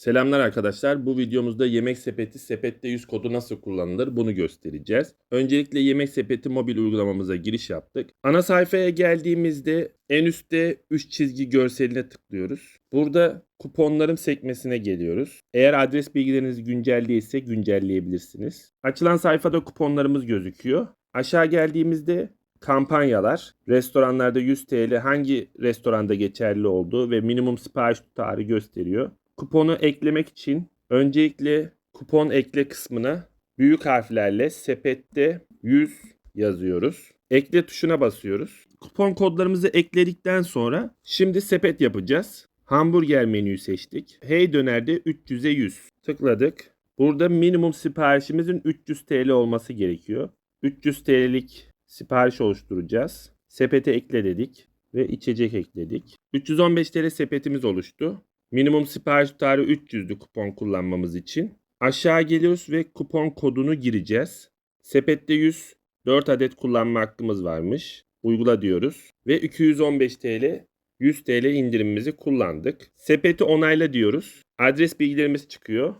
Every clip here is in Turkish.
Selamlar arkadaşlar. Bu videomuzda Yemek Sepeti Sepette 100 kodu nasıl kullanılır bunu göstereceğiz. Öncelikle Yemek Sepeti mobil uygulamamıza giriş yaptık. Ana sayfaya geldiğimizde en üstte 3 çizgi görseline tıklıyoruz. Burada kuponlarım sekmesine geliyoruz. Eğer adres bilgileriniz güncel değilse güncelleyebilirsiniz. Açılan sayfada kuponlarımız gözüküyor. Aşağı geldiğimizde kampanyalar, restoranlarda 100 TL hangi restoranda geçerli olduğu ve minimum sipariş tutarı gösteriyor. Kuponu eklemek için öncelikle kupon ekle kısmına büyük harflerle sepette 100 yazıyoruz. Ekle tuşuna basıyoruz. Kupon kodlarımızı ekledikten sonra şimdi sepet yapacağız. Hamburger menüyü seçtik. Hey dönerde 300'e 100 tıkladık. Burada minimum siparişimizin 300 TL olması gerekiyor. 300 TL'lik sipariş oluşturacağız. Sepete ekle dedik ve içecek ekledik. 315 TL sepetimiz oluştu. Minimum sipariş tutarı 300'dü kupon kullanmamız için. Aşağı geliyoruz ve kupon kodunu gireceğiz. Sepette 100 4 adet kullanma hakkımız varmış. Uygula diyoruz ve 215 TL 100 TL indirimimizi kullandık. Sepeti onayla diyoruz. Adres bilgilerimiz çıkıyor.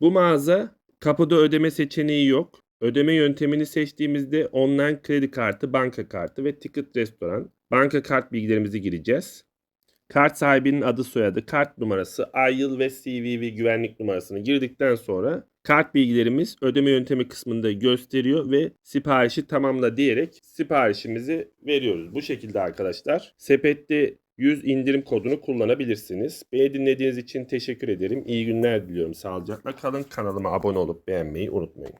Bu mağaza kapıda ödeme seçeneği yok. Ödeme yöntemini seçtiğimizde online kredi kartı, banka kartı ve ticket restoran. Banka kart bilgilerimizi gireceğiz. Kart sahibinin adı soyadı, kart numarası, ay yıl ve CVV güvenlik numarasını girdikten sonra kart bilgilerimiz ödeme yöntemi kısmında gösteriyor ve siparişi tamamla diyerek siparişimizi veriyoruz. Bu şekilde arkadaşlar sepette 100 indirim kodunu kullanabilirsiniz. Beni dinlediğiniz için teşekkür ederim. İyi günler diliyorum. Sağlıcakla kalın. Kanalıma abone olup beğenmeyi unutmayın.